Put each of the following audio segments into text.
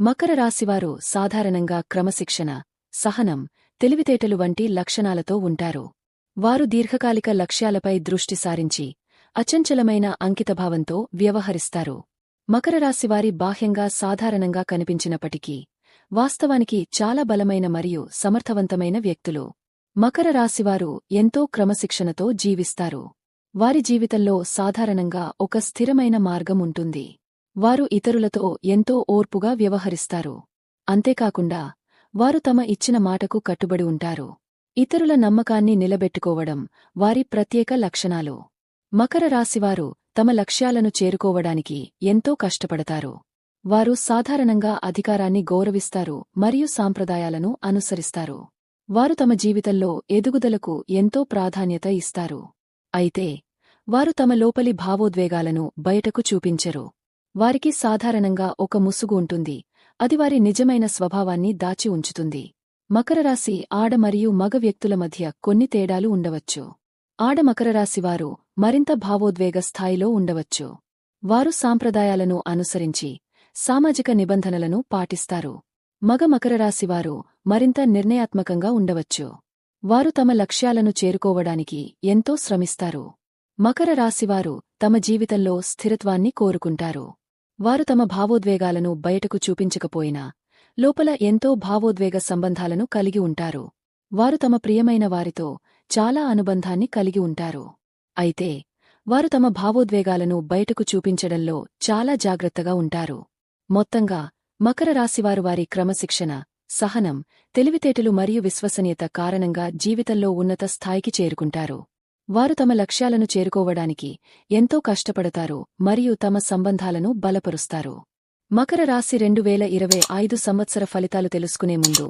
మకర రాశివారు సాధారణంగా క్రమశిక్షణ సహనం తెలివితేటలు వంటి లక్షణాలతో ఉంటారు. వారు దీర్ఘకాలిక లక్ష్యాలపై దృష్టి సారించి అచంచలమైన అంకితభావంతో వ్యవహరిస్తారు. మకర రాశివారి బాహ్యంగా సాధారణంగా కనిపించినప్పటికీ వాస్తవానికి చాలా బలమైన మరియు సమర్థవంతమైన వ్యక్తులు. మకర రాశివారు ఎంతో క్రమశిక్షణతో జీవిస్తారు. వారి జీవితంలో సాధారణంగా ఒక స్థిరమైన మార్గం ఉంటుంది. వారు ఇతరులతో ఎంతో ఓర్పుగా వ్యవహరిస్తారు. అంతేకాకుండా వారు తమ ఇచ్చిన మాటకు కట్టుబడి ఉంటారు. ఇతరుల నమ్మకాన్ని నిలబెట్టుకోవడం వారి ప్రత్యేక లక్షణాలు. మకర రాశివారు తమ లక్ష్యాలను చేరుకోవడానికి ఎంతో కష్టపడతారు. వారు సాధారణంగా అధికారాన్ని గౌరవిస్తారు మరియు సాంప్రదాయాలను అనుసరిస్తారు. వారు తమ జీవితంలో ఎదుగుదలకు ఎంతో ప్రాధాన్యత ఇస్తారు. అయితే వారు తమ లోపలి భావోద్వేగాలను బయటకు చూపించరు. వారికి సాధారణంగా ఒక ముసుగు ఉంటుంది. అది వారి నిజమైన స్వభావాన్ని దాచి ఉంచుతుంది. మకరరాశి ఆడ మరియు మగ వ్యక్తుల మధ్య కొన్ని తేడాలు ఉండవచ్చు. ఆడ మకరరాశివారు మరింత భావోద్వేగ స్థాయిలో ఉండవచ్చు. వారు సాంప్రదాయాలను అనుసరించి సామాజిక నిబంధనలను పాటిస్తారు. మగ మకరరాశివారు మరింత నిర్ణయాత్మకంగా ఉండవచ్చు. వారు తమ లక్ష్యాలను చేరుకోవడానికి ఎంతో శ్రమిస్తారు. మకర రాశివారు తమ జీవితంలో స్థిరత్వాన్ని కోరుకుంటారు. వారు తమ భావోద్వేగాలను బయటకు చూపించకపోయినా లోపల ఎంతో భావోద్వేగ సంబంధాలను కలిగి ఉంటారు. వారు తమ ప్రియమైన వారితో చాలా అనుబంధాన్ని కలిగి ఉంటారు. అయితే వారు తమ భావోద్వేగాలను బయటకు చూపించడంలో చాలా జాగ్రత్తగా ఉంటారు. మొత్తంగా మకర రాశివారు వారి క్రమశిక్షణ సహనం తెలివితేటలు మరియు విశ్వసనీయత కారణంగా జీవితంలో ఉన్నత స్థాయికి చేరుకుంటారు. వారు తమ లక్ష్యాలను చేరుకోవడానికి ఎంతో కష్టపడతారు మరియు తమ సంబంధాలను బలపరుస్తారు. మకర రాశి రెండు వేల ఇరవై ఐదు సంవత్సర ఫలితాలు తెలుసుకునే ముందు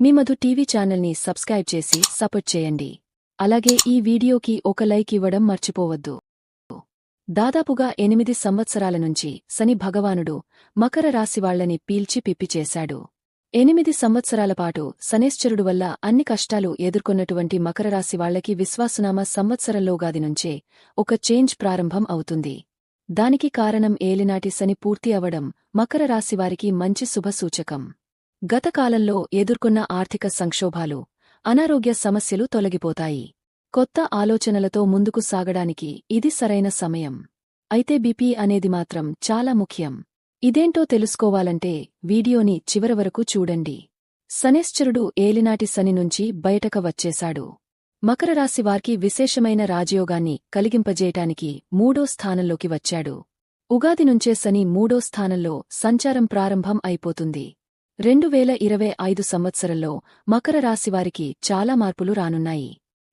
మీ మధు టీవీ ఛానల్ని సబ్స్క్రైబ్ చేసి సపోర్ట్ చేయండి. అలాగే ఈ వీడియోకి ఒక లైక్ ఇవ్వడం మర్చిపోవద్దు. దాదాపుగా ఎనిమిది సంవత్సరాల నుంచి శని భగవానుడు మకర రాశివాళ్ళని పీల్చి పిప్పిచేశాడు ఎనిమిది సంవత్సరాల పాటు శనేశ్చరుడు వల్ల అన్ని కష్టాలు ఎదుర్కొన్నటువంటి మకర రాశి వాళ్ళకి విశ్వాసనామ సంవత్సరంలోగాది నుంచే ఒక చేంజ్ ప్రారంభం అవుతుంది. దానికి కారణం ఏలినాటి శని పూర్తి అవడం మకర రాశివారికి మంచి శుభసూచకం గతకాలంలో ఎదుర్కొన్న ఆర్థిక సంక్షోభాలు అనారోగ్య సమస్యలు తొలగిపోతాయి. కొత్త ఆలోచనలతో ముందుకు సాగడానికి ఇది సరైన సమయం. అయితే బీపీ అనేది మాత్రం చాలా ముఖ్యం. ఇదేంటో తెలుసుకోవాలంటే వీడియోని చివరవరకు చూడండి. శనేశ్చరుడు ఏలినాటి శని నుంచి బయటక వచ్చేశాడు. మకర రాశివారికి విశేషమైన రాజయోగాన్ని కలిగింపజేయటానికి మూడో స్థానంలోకి వచ్చాడు. ఉగాది నుంచే శని మూడో స్థానంలో సంచారం ప్రారంభం అయిపోతుంది. రెండు వేల ఇరవై ఐదు సంవత్సరంలో మకర రాశివారికి చాలా మార్పులు రానున్నాయి.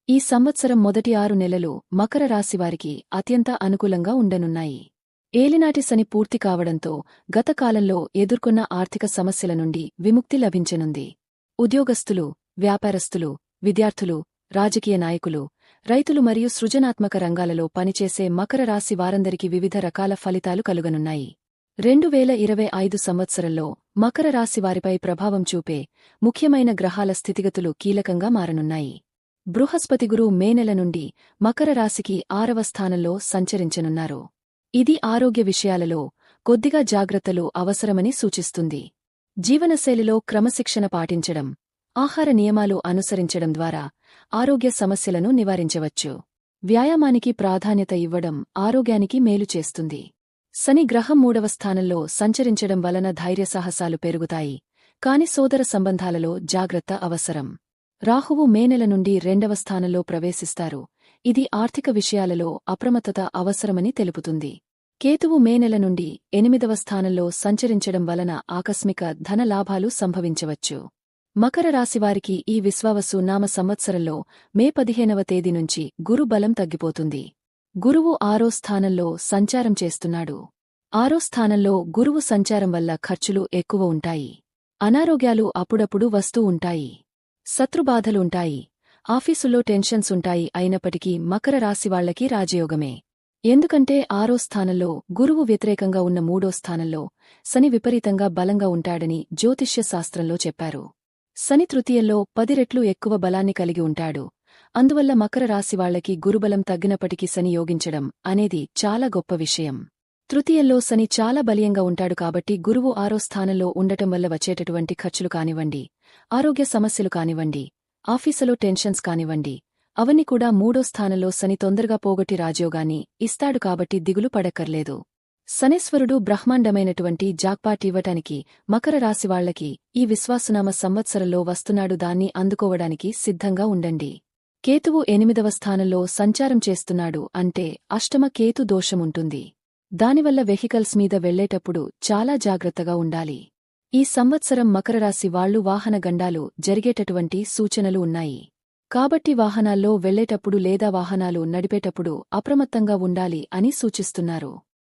ఈ సంవత్సరం మొదటి ఆరు నెలలు మకర రాశివారికి అత్యంత అనుకూలంగా ఉండనున్నాయి. ఏలినాటి శని పూర్తి కావడంతో గతకాలంలో ఎదుర్కొన్న ఆర్థిక సమస్యల నుండి విముక్తి లభించనుంది. ఉద్యోగస్తులు వ్యాపారస్తులు విద్యార్థులు రాజకీయ నాయకులు రైతులు మరియు సృజనాత్మక రంగాలలో పనిచేసే మకర రాశి వారందరికీ వివిధ రకాల ఫలితాలు కలుగనున్నాయి. రెండు వేల ఇరవై ఐదు సంవత్సరంలో మకర రాశి వారిపై ప్రభావం చూపే ముఖ్యమైన గ్రహాల స్థితిగతులు కీలకంగా మారనున్నాయి. బృహస్పతి గురు మే నెల నుండి మకర రాశికి ఆరవ స్థానంలో సంచరించనున్నారు. ఇది ఆరోగ్య విషయాలలో కొద్దిగా జాగ్రత్తలు అవసరమని సూచిస్తుంది. జీవనశైలిలో క్రమశిక్షణ పాటించడం ఆహార నియమాలు అనుసరించడం ద్వారా ఆరోగ్య సమస్యలను నివారించవచ్చు. వ్యాయామానికి ప్రాధాన్యత ఇవ్వడం ఆరోగ్యానికి మేలు చేస్తుంది. శని గ్రహం మూడవ స్థానంలో సంచరించడం వలన ధైర్యసాహసాలు పెరుగుతాయి కాని సోదర సంబంధాలలో జాగ్రత్త అవసరం. రాహువు మే నెల నుండి రెండవ స్థానంలో ప్రవేశిస్తారు ఇది ఆర్థిక విషయాలలో అప్రమత్తత అవసరమని తెలుపుతుంది. కేతువు మే నెల నుండి ఎనిమిదవ స్థానంలో సంచరించడం వలన ఆకస్మిక ధన లాభాలు సంభవించవచ్చు. మకర రాశివారికి ఈ విశ్వావసు నామ సంవత్సరంలో మే పదిహేనవ తేదీ నుంచి గురు బలం తగ్గిపోతుంది. గురువు ఆరో స్థానంలో సంచారం చేస్తున్నాడు. ఆరో స్థానంలో గురువు సంచారం వల్ల ఖర్చులు ఎక్కువ ఉంటాయి. అనారోగ్యాలు అప్పుడప్పుడు వస్తూ ఉంటాయి. శత్రుబాధలుంటాయి ఆఫీసుల్లో టెన్షన్స్ ఉంటాయి అయినప్పటికీ మకర రాశివాళ్ళకి రాజయోగమే. ఎందుకంటే ఆరో స్థానంలో గురువు వ్యతిరేకంగా ఉన్న మూడో స్థానంలో శని విపరీతంగా బలంగా ఉంటాడని జ్యోతిష్య శాస్త్రంలో చెప్పారు. శని తృతీయంలో పది రెట్లు ఎక్కువ బలాన్ని కలిగి ఉంటాడు. అందువల్ల మకర రాశివాళ్ళకి గురుబలం తగ్గినప్పటికీ శని యోగించడం అనేది చాలా గొప్ప విషయం. తృతీయంలో శని చాలా బలీయంగా ఉంటాడు కాబట్టి గురువు ఆరో స్థానంలో ఉండటం వల్ల వచ్చేటటువంటి ఖర్చులు కానివ్వండి ఆరోగ్య సమస్యలు కానివ్వండి ఆఫీసులో టెన్షన్స్ కానివ్వండి. అవన్నీ కూడా మూడో స్థానంలో శని తొందరగా పోగొట్టి రాజయోగాన్ని ఇస్తాడు కాబట్టి దిగులు పడక్కర్లేదు. శనేశ్వరుడు బ్రహ్మాండమైనటువంటి జాక్పాట్ ఇవ్వటానికి మకర రాశివాళ్ళకి ఈ విశ్వాసనామ సంవత్సరంలో వస్తున్నాడు దాన్ని అందుకోవడానికి సిద్ధంగా ఉండండి. కేతువు ఎనిమిదవ స్థానంలో సంచారం చేస్తున్నాడు అంటే అష్టమ కేతు దోషముంటుంది. దానివల్ల వెహికల్స్ మీద వెళ్ళేటప్పుడు చాలా జాగ్రత్తగా ఉండాలి. ఈ సంవత్సరం మకరరాశి వాళ్ళు వాహనగండాలు జరిగేటటువంటి సూచనలు ఉన్నాయి. కాబట్టి వాహనాల్లో వెళ్ళేటప్పుడు లేదా వాహనాలు నడిపేటప్పుడు అప్రమత్తంగా ఉండాలి అని సూచిస్తున్నారు.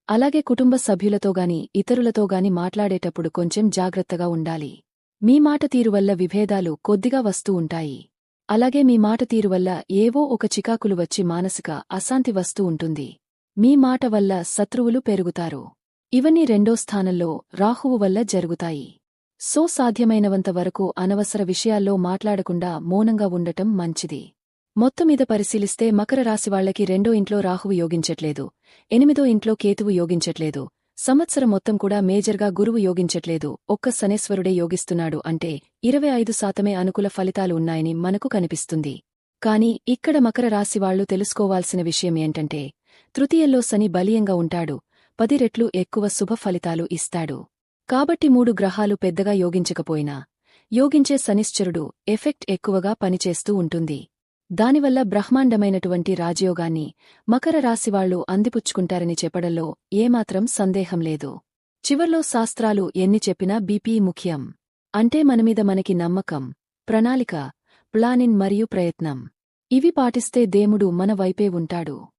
అలాగే కుటుంబ సభ్యులతోగాని ఇతరులతోగాని మాట్లాడేటప్పుడు కొంచెం జాగ్రత్తగా ఉండాలి. మీ మాట తీరు వల్ల విభేదాలు కొద్దిగా వస్తూ ఉంటాయి. అలాగే మీ మాట తీరు వల్ల ఏవో ఒక చికాకులు వచ్చి మానసిక అశాంతి వస్తూ ఉంటుంది. మీ మాట వల్ల శత్రువులు పెరుగుతారు. ఇవన్నీ రెండో స్థానంలో రాహువు వల్ల జరుగుతాయి. సో సాధ్యమైనవంత వరకు అనవసర విషయాల్లో మాట్లాడకుండా మౌనంగా ఉండటం మంచిది. మొత్తమీద పరిశీలిస్తే మకర రాశివాళ్ళకి రెండో ఇంట్లో రాహువు యోగించట్లేదు. ఎనిమిదో ఇంట్లో కేతువు యోగించట్లేదు. సంవత్సరం మొత్తం కూడా మేజర్గా గురువు యోగించట్లేదు. ఒక్క శనేశ్వరుడే యోగిస్తున్నాడు అంటే ఇరవై ఐదు శాతమే అనుకూల ఫలితాలు ఉన్నాయని మనకు కనిపిస్తుంది. కాని ఇక్కడ మకర రాశివాళ్ళు తెలుసుకోవాల్సిన విషయం ఏంటంటే తృతీయంలో శని బలీయంగా ఉంటాడు. పది రెట్లు ఎక్కువ శుభ ఫలితాలు ఇస్తాడు. కాబట్టి మూడు గ్రహాలు పెద్దగా యోగించకపోయినా యోగించే శనిశ్చరుడు ఎఫెక్ట్ ఎక్కువగా పనిచేస్తూ ఉంటుంది. దానివల్ల బ్రహ్మాండమైనటువంటి రాజయోగాన్ని మకర రాశివాళ్ళు అందిపుచ్చుకుంటారని చెప్పడంలో ఏమాత్రం సందేహం లేదు. చివర్లో శాస్త్రాలు ఎన్ని చెప్పినా బీపీ ముఖ్యం. అంటే మనమీద మనకి నమ్మకం ప్రణాళిక ప్లానిన్ మరియు ప్రయత్నం. ఇవి పాటిస్తే దేముడు మన వైపే ఉంటాడు.